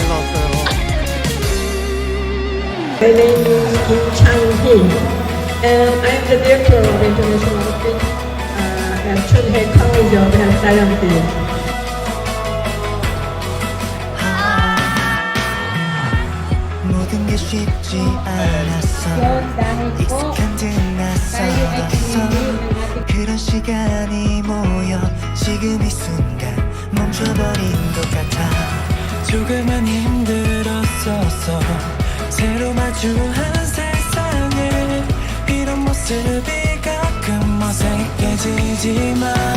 잘 나왔어요. My name is Kim Chang-hee, and I'm the director of International Olympic uh, at Chunhae College of Health Sciences. 모든 게 쉽지 않았어 익숙한 듯 낯설었어 그런 시간이 모여 지금 이 순간 멈춰버린 것 같아 조금은 힘들었었어 새로 마주한 세상에 이런 모습이 가끔 어색해지지만